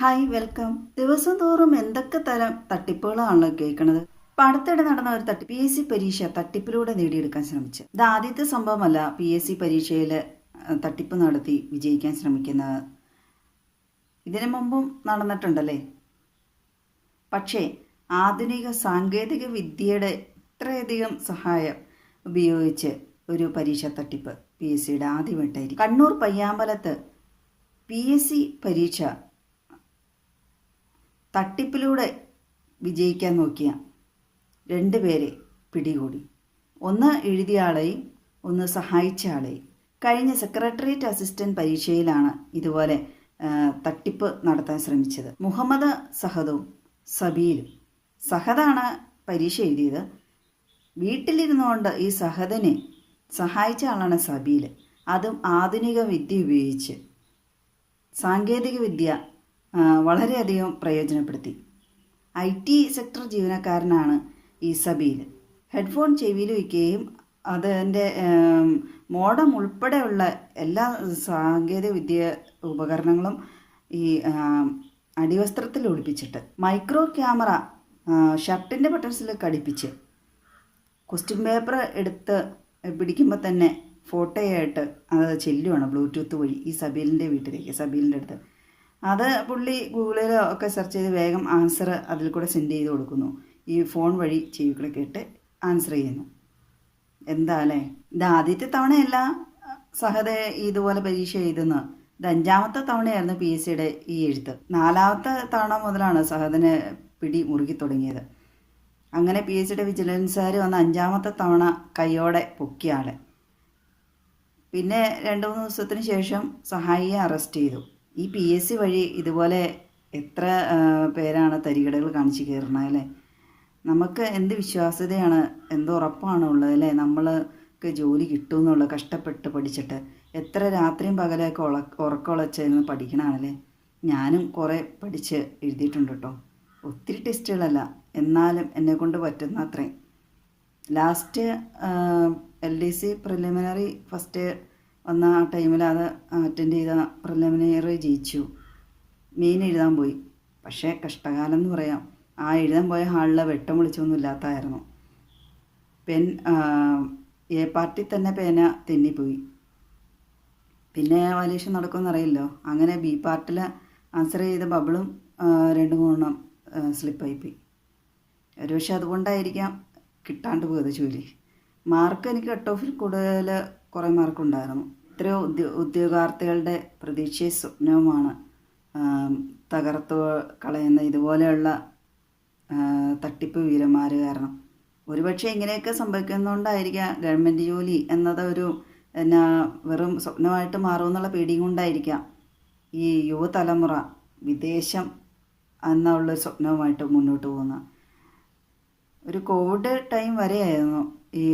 Hi welcome ദിവസം തോറും എന്തൊക്കെ തരം തട്ടിപ്പുകളാണല്ലോ കേൾക്കുന്നത്? ഇപ്പൊ അടുത്തിടെ നടന്ന ഒരു തട്ടി പി എസ് സി പരീക്ഷ തട്ടിപ്പിലൂടെ നേടിയെടുക്കാൻ ശ്രമിച്ചു. ഇത് ആദ്യത്തെ സംഭവമല്ല പി എസ് സി പരീക്ഷയിൽ തട്ടിപ്പ് നടത്തി വിജയിക്കാൻ ശ്രമിക്കുന്നത് ഇതിനു മുമ്പും നടന്നിട്ടുണ്ടല്ലേ? പക്ഷേ ആധുനിക സാങ്കേതിക വിദ്യയുടെ ഇത്രയധികം സഹായം ഉപയോഗിച്ച് ഒരു പരീക്ഷ തട്ടിപ്പ് പി എസ് സിയുടെ ആദ്യമായിട്ടായിരിക്കും കണ്ണൂർ പയ്യാമ്പലത്ത് പി എസ് സി പരീക്ഷ തട്ടിപ്പിലൂടെ വിജയിക്കാൻ നോക്കിയ രണ്ട് പേരെ പിടികൂടി. ഒന്ന് എഴുതിയ ആളെയും ഒന്ന് സഹായിച്ച ആളെയും. കഴിഞ്ഞ സെക്രട്ടേറിയറ്റ് അസിസ്റ്റന്റ് പരീക്ഷയിലാണ് ഇതുപോലെ തട്ടിപ്പ് നടത്താൻ ശ്രമിച്ചത്. മുഹമ്മദ് സഹദും സബീലും. സഹദാണ് പരീക്ഷ എഴുതിയത്. വീട്ടിലിരുന്നുകൊണ്ട് ഈ സഹദനെ സഹായിച്ച ആളാണ് സബീൽ അതും ആധുനിക വിദ്യ ഉപയോഗിച്ച് സാങ്കേതിക വിദ്യ വളരെയധികം പ്രയോജനപ്പെടുത്തി. ഐ ടി സെക്ടർ ജീവനക്കാരനാണ് ഈ സബീൽ. ഹെഡ്ഫോൺ ചെവിയിൽ വയ്ക്കുകയും അതിന്റെ മോഡം ഉൾപ്പെടെയുള്ള എല്ലാ സാങ്കേതിക വിദ്യ ഉപകരണങ്ങളും ഈ അടിവസ്ത്രത്തിൽ ഒളിപ്പിച്ചിട്ട് മൈക്രോ ക്യാമറ ഷർട്ടിന്റെ ബട്ടൺസിൽ കടിപ്പിച്ച് ക്വസ്റ്റ്യൻ പേപ്പർ എടുത്ത് പിടിക്കുമ്പോൾ തന്നെ ഫോട്ടോയായിട്ട് അത് ചെല്ലുവാണ് ബ്ലൂടൂത്ത് വഴി ഈ സബീലിന്റെ വീട്ടിലേക്ക് സബീലിന്റെ അടുത്ത്. അത് പുള്ളി ഗൂഗിളിലോ ഒക്കെ സെർച്ച് ചെയ്ത് വേഗം ആൻസർ അതിൽ കൂടെ സെൻഡ് ചെയ്ത് കൊടുക്കുന്നു. ഈ ഫോൺ വഴി ചെവിക്കൂടെ കേട്ട് ആൻസർ ചെയ്യുന്നു. എന്താ അല്ലേ ഇത് ആദ്യത്തെ തവണയല്ല സഹദ ഇതുപോലെ പരീക്ഷ എഴുതുന്നത് ഇത് അഞ്ചാമത്തെ തവണയായിരുന്നു പി എസ് സിയുടെ ഈ എഴുത്ത്. നാലാമത്തെ തവണ മുതലാണ് സഹദന് പിടി മുറുകി തുടങ്ങിയത്. അങ്ങനെ പി എസ് സിയുടെ വിജിലൻസുകാർ വന്ന് അഞ്ചാമത്തെ തവണ കൈയോടെ പൊക്കിയ ആളെ. പിന്നെ രണ്ട് മൂന്ന് ദിവസത്തിന് ശേഷം സഹായിയെ അറസ്റ്റ് ചെയ്തു. ഈ പി എസ് സി വഴി ഇതുപോലെ എത്ര പേരാണ് തരികടകൾ കാണിച്ച് കയറുന്നത് അല്ലേ? നമുക്ക് എന്ത് വിശ്വാസ്യതയാണ് എന്ത് ഉറപ്പാണ് ഉള്ളത് അല്ലേ? നമ്മൾക്ക് ജോലി കിട്ടുമെന്നുള്ളത് കഷ്ടപ്പെട്ട് പഠിച്ചിട്ട് എത്ര രാത്രിയും പകലൊക്കെ ഉള ഉറക്കമുളച്ചിരുന്ന് പഠിക്കണമാണല്ലേ ഞാനും കുറേ പഠിച്ച് എഴുതിയിട്ടുണ്ട് കേട്ടോ. ഒത്തിരി ടെസ്റ്റുകളല്ല എന്നാലും എന്നെ കൊണ്ട് പറ്റുന്ന അത്രയും. Last L D C preliminary first വന്ന ആ ടൈമിൽ അത് അറ്റൻഡ് ചെയ്ത പ്രിലിമിനറി ജയിച്ചു. മെയിൻ എഴുതാൻ പോയി. പക്ഷേ കഷ്ടകാലം എന്ന് പറയാം. ആ എഴുതാൻ പോയ ഹാളിലെ വെട്ടം വിളിച്ചൊന്നും ഇല്ലാത്തതായിരുന്നു പെൻ എ പാർട്ടി തന്നെ പേന തെന്നിപ്പോയി. പിന്നെ വാലേഷൻ നടക്കുമെന്ന് അറിയില്ലോ അങ്ങനെ ബി പാർട്ടിൽ ആൻസർ ചെയ്ത ബബിളും രണ്ട് മൂന്നെണ്ണം സ്ലിപ്പായിപ്പോയി ഒരുപക്ഷെ അതുകൊണ്ടായിരിക്കാം കിട്ടാണ്ട് പോയത് ജോലി. മാർക്ക് എനിക്ക് കട്ട് ഓഫിൽ കൂടുതൽ കുറേ മാർക്കുണ്ടായിരുന്നു ഇത്രയോ ഉദ്യോ ഉദ്യോഗാർത്ഥികളുടെ പ്രതീക്ഷയും സ്വപ്നവുമാണ്. തകർത്തു കളയുന്ന ഇതുപോലെയുള്ള തട്ടിപ്പ് വീരന്മാർ കാരണം. ഒരുപക്ഷെ ഇങ്ങനെയൊക്കെ സംഭവിക്കുന്നതുകൊണ്ടായിരിക്കാം ഗവൺമെന്റ് ജോലി എന്നത് ഒരു എന്നാ വെറും സ്വപ്നമായിട്ട് മാറുമെന്നുള്ള പേടിയും കൊണ്ടായിരിക്കാം ഈ യുവതലമുറ വിദേശം എന്നുള്ള സ്വപ്നവുമായിട്ട് മുന്നോട്ട് പോകുന്നത്. ഒരു കോവിഡ് ടൈം വരെയായിരുന്നു ഈ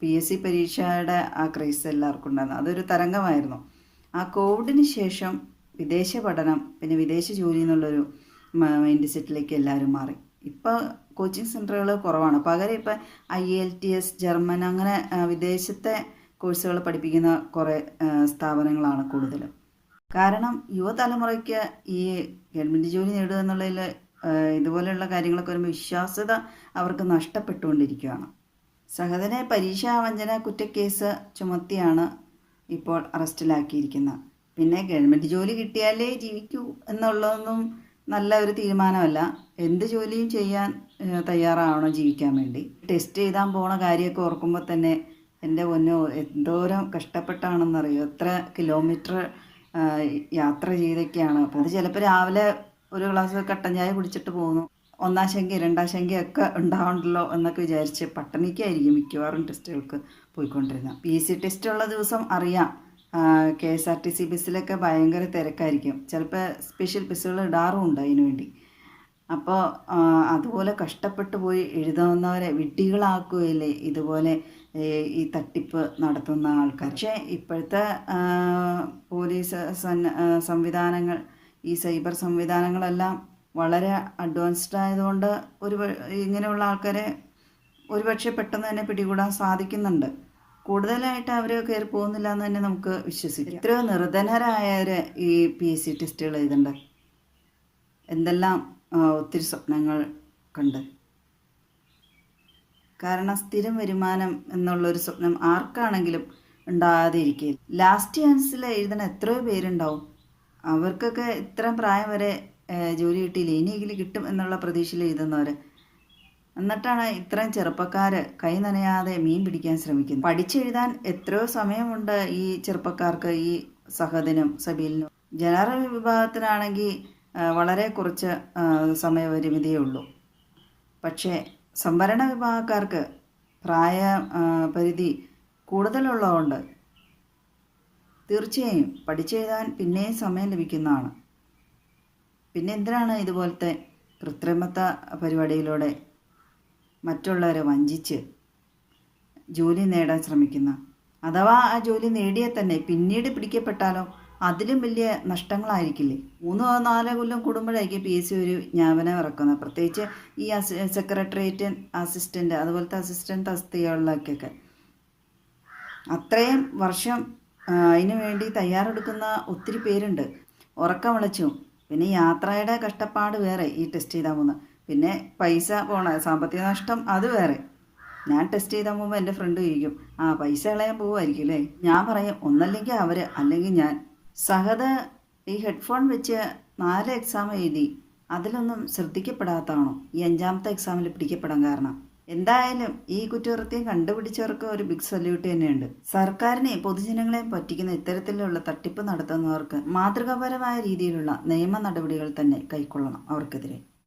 പി എസ് സി പരീക്ഷയുടെ ആ ക്രൈസ് എല്ലാവർക്കും ഉണ്ടായിരുന്നു. അതൊരു തരംഗമായിരുന്നു. ആ കോവിഡിന് ശേഷം വിദേശ പഠനം പിന്നെ വിദേശ ജോലി എന്നുള്ളൊരു മൈൻഡ് സെറ്റിലേക്ക് എല്ലാവരും മാറി. ഇപ്പോൾ കോച്ചിങ് സെന്ററുകൾ കുറവാണ്. പകരം ഇപ്പോൾ I L T S German അങ്ങനെ വിദേശത്തെ കോഴ്സുകൾ പഠിപ്പിക്കുന്ന കുറേ സ്ഥാപനങ്ങളാണ് കൂടുതലും. കാരണം യുവതലമുറയ്ക്ക് ഈ ഗവൺമെന്റ് ജോലി നേടുക എന്നുള്ളതിൽ ഇതുപോലെയുള്ള കാര്യങ്ങളൊക്കെ വരുമ്പോൾ വിശ്വാസ്യത അവർക്ക് നഷ്ടപ്പെട്ടുകൊണ്ടിരിക്കുകയാണ് സഹദനെ പരീക്ഷാവഞ്ചന കുറ്റക്കേസ് ചുമത്തിയാണ് ഇപ്പോൾ അറസ്റ്റിലാക്കിയിരിക്കുന്നത്. പിന്നെ ഗവൺമെന്റ് ജോലി കിട്ടിയാലേ ജീവിക്കൂ എന്നുള്ളതൊന്നും നല്ല ഒരു തീരുമാനമല്ല. എന്ത് ജോലിയും ചെയ്യാൻ തയ്യാറാവണം ജീവിക്കാൻ വേണ്ടി. ടെസ്റ്റ് എഴുതാൻ പോണ കാര്യമൊക്കെ ഓർക്കുമ്പോൾ തന്നെ എന്റെ പൊന്നോ എന്തോരം കഷ്ടപ്പെട്ടാണെന്നറിയോ? എത്ര കിലോമീറ്റർ യാത്ര ചെയ്തൊക്കെയാണ്. അപ്പോൾ അത് ചിലപ്പോൾ രാവിലെ ഒരു ഗ്ലാസ് കട്ടൻ ചായ കുടിച്ചിട്ട് പോകുന്നു. ഒന്നാം ശങ്ക രണ്ടാം ശങ്കയൊക്കെ ഉണ്ടാവണ്ടല്ലോ എന്നൊക്കെ വിചാരിച്ച് പട്ടണിക്കായിരിക്കും മിക്കവാറും ടെസ്റ്റുകൾക്ക് പോയിക്കൊണ്ടിരുന്നത്. പി സി ടെസ്റ്റ് ഉള്ള ദിവസം അറിയാം. K S R T C ബസ്സിലൊക്കെ ഭയങ്കര തിരക്കായിരിക്കും. ചിലപ്പോൾ സ്പെഷ്യൽ ബസ്സുകൾ ഇടാറുമുണ്ട് അതിനു വേണ്ടി. അപ്പോൾ അതുപോലെ കഷ്ടപ്പെട്ട് പോയി എഴുതാവുന്നവരെ വിഡ്ഢികളാക്കുകയില്ലേ ഇതുപോലെ ഈ തട്ടിപ്പ് നടത്തുന്ന ആൾക്കാർ. പക്ഷേ ഇപ്പോഴത്തെ പോലീസ് സംവിധാനങ്ങൾ ഈ സൈബർ സംവിധാനങ്ങളെല്ലാം വളരെ അഡ്വാൻസ്ഡ് ആയതുകൊണ്ട് ഒരു ഇങ്ങനെയുള്ള ആൾക്കാരെ ഒരുപക്ഷെ പെട്ടെന്ന് തന്നെ പിടികൂടാൻ സാധിക്കുന്നുണ്ട്. കൂടുതലായിട്ട് അവർ കയറി പോകുന്നില്ല എന്ന് തന്നെ നമുക്ക് വിശ്വസിക്കാം. എത്രയോ നിർധനരായവർ ഈ പി എസ് സി ടെസ്റ്റുകൾ എഴുതണ്ട. എന്തെല്ലാം ഒത്തിരി സ്വപ്നങ്ങൾ കണ്ട്. കാരണം സ്ഥിരം വരുമാനം എന്നുള്ളൊരു സ്വപ്നം ആർക്കാണെങ്കിലും ഉണ്ടാകാതെ ഇരിക്കുകയില്ല ലാസ്റ്റ് ചാൻസിൽ എഴുതണ എത്രയോ പേരുണ്ടാവും. അവർക്കൊക്കെ ഇത്രയും പ്രായം വരെ ജോലി കിട്ടിയില്ല? ഇനിയെങ്കിലും കിട്ടും എന്നുള്ള പ്രതീക്ഷയിൽ എഴുതുന്നവർ എന്നിട്ടാണ് ഇത്രയും ചെറുപ്പക്കാർ കൈ നനയാതെ മീൻ പിടിക്കാൻ ശ്രമിക്കുന്നത്. പഠിച്ചെഴുതാൻ എത്രയോ സമയമുണ്ട് ഈ ചെറുപ്പക്കാർക്ക് ഈ സഹദിനും സബീലിനും. ജനറൽ വിഭാഗത്തിനാണെങ്കിൽ വളരെ കുറച്ച് സമയപരിമിതിയേ ഉള്ളൂ. പക്ഷേ സംവരണ വിഭാഗക്കാർക്ക് പ്രായ പരിധി കൂടുതലുള്ളതുകൊണ്ട് തീർച്ചയായും പഠിച്ചെഴുതാൻ പിന്നെയും സമയം ലഭിക്കുന്നതാണ്. പിന്നെ എന്തിനാണ് ഇതുപോലത്തെ കൃത്രിമത്വ പരിപാടിയിലൂടെ മറ്റുള്ളവരെ വഞ്ചിച്ച് ജോലി നേടാൻ ശ്രമിക്കുന്ന? അഥവാ ആ ജോലി നേടിയാൽ തന്നെ പിന്നീട് പിടിക്കപ്പെട്ടാലോ? അതിലും വലിയ നഷ്ടങ്ങളായിരിക്കില്ലേ? മൂന്നോ നാലോ കൊല്ലം കൂടുമ്പോഴായിരിക്കും പി എസ് സി ഒരു ജ്ഞാപനം ഇറക്കുന്നത്. പ്രത്യേകിച്ച് ഈ സെക്രട്ടേറിയറ്റ് അസിസ്റ്റന്റ് അതുപോലത്തെ അസിസ്റ്റന്റ് തസ്തികകളിലേക്കൊക്കെ അത്രയും വർഷം അതിനു വേണ്ടി തയ്യാറെടുക്കുന്ന ഒത്തിരി പേരുണ്ട്. ഉറക്കം വിളിച്ചു. പിന്നെ യാത്രയുടെ കഷ്ടപ്പാട് വേറെ ഈ ടെസ്റ്റ് പോകുന്നത് പിന്നെ പൈസ പോണ സാമ്പത്തിക നഷ്ടം അത് വേറെ. ഞാൻ ടെസ്റ്റ് ചെയ്താൽ പോകുമ്പോൾ എന്റെ ഫ്രണ്ട് ചോദിക്കും ആ പൈസ കളയാൻ പോവുമായിരിക്കും അല്ലേ? ഞാൻ പറയും ഒന്നല്ലെങ്കിൽ അവർ അല്ലെങ്കിൽ ഞാൻ. സഹത ഈ ഹെഡ്ഫോൺ വെച്ച് നാല് എക്സാം എഴുതി അതിലൊന്നും ശ്രദ്ധിക്കപ്പെടാത്തതാണോ? ഈ അഞ്ചാമത്തെ എക്സാമിൽ പിടിക്കപ്പെടാൻ കാരണം. എന്തായാലും ഈ കുറ്റകൃത്യം കണ്ടുപിടിച്ചവർക്ക് ഒരു ബിഗ് സല്യൂട്ട് തന്നെയുണ്ട്. സർക്കാരിനെ പൊതുജനങ്ങളെയും പറ്റിക്കുന്ന ഇത്തരത്തിലുള്ള തട്ടിപ്പ് നടത്തുന്നവർക്ക് മാതൃകാപരമായ രീതിയിലുള്ള നിയമ നടപടികൾ തന്നെ കൈക്കൊള്ളണം അവർക്കെതിരെ.